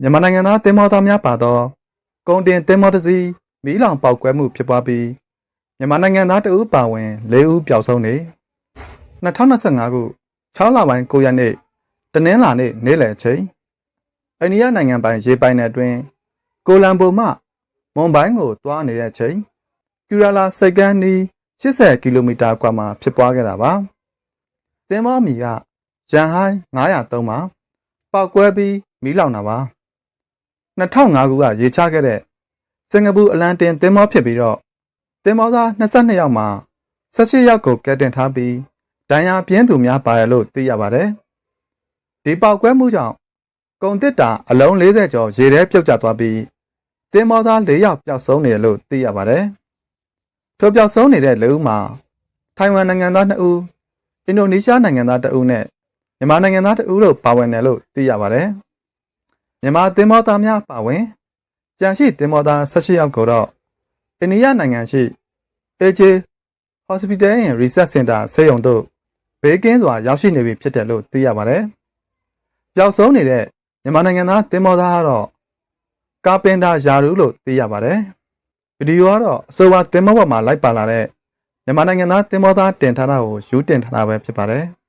မြန်မာနိုင်ငံသားတင်မောသားများပါသောကုန်တင်တင်မောတစ်စီးမီးလောင်ပေါက်ကွဲမှုဖြစ်ပွားပြီးမြန်မာနိုင်ငံသားတဦးပါဝင်၄ဦးပျောက်ဆုံးနေ2025ခု6လပိုင်း9ရက်နေ့တနင်္လာနေ့နေ့လယ်အချိန်အိန္ဒိယနိုင်ငံပိုင်ရေပိုင်နယ်အတွင်းကိုလံဘိုမှမွန်ဘိုင်းကိုတွားနေတဲ့အချိန်ကျူရာလာစိတ်ကန်းနီး80ကီလိုမီတာကွာမှာဖြစ်ပွားခဲ့တာပါတင်မောမီကဂျန်ဟိုင်း903မှာပောက်ကွဲပြီးမီးလောင်တာပါ 2005ခုကရေချခဲ့တဲ့စင်ကာပူအလန်တင်သင်္ဘောဖြစ်ပြီးတော့သင်္ဘောသား22ယောက်မှာ18ယောက်ကိုကယ်တင်ထားပြီးဒဏ်ရာပြင်းသူများပါရလို့သိရပါတယ်။ဒီပေါက်ကွဲမှုကြောင့်ကုန်တစ်တာအလုံး40ကျော်ရေထဲပြုတ်ကျသွားပြီးသင်္ဘောသား4ယောက်ပျောက်ဆုံးနေတယ်လို့သိရပါတယ်။ထိုပျောက်ဆုံးနေတဲ့လူဦးမှာထိုင်ဝမ်နိုင်ငံသား2ဦးအင်ဒိုနီးရှားနိုင်ငံသား2ဦးနဲ့မြန်မာနိုင်ငံသား2ဦးတို့ပါဝင်တယ်လို့သိရပါတယ်။ မြန်မာသင်္ဘောသားများပါဝင်ကြံရှိသင်္ဘောသား18ယောက်ကိုတော့အိန္ဒိယနိုင်ငံရှိ AJ Hospital and Research Center ဆေးရုံတို့ဘေးကင်းစွာရောက်ရှိနေပြီဖြစ်တယ်လို့သိရပါတယ်။ပျောက်ဆုံးနေတဲ့မြန်မာနိုင်ငံသားသင်္ဘောသားကတော့ကာပင်တာယာရူလို့သိရပါတယ်။ဗီဒီယိုကတော့အဆိုပါသင်္ဘောပေါ်မှာလိုက်ပါလာတဲ့မြန်မာနိုင်ငံသားသင်္ဘောသားတင်ထားတာကိုယူတင်ထားတာပဲဖြစ်ပါတယ်။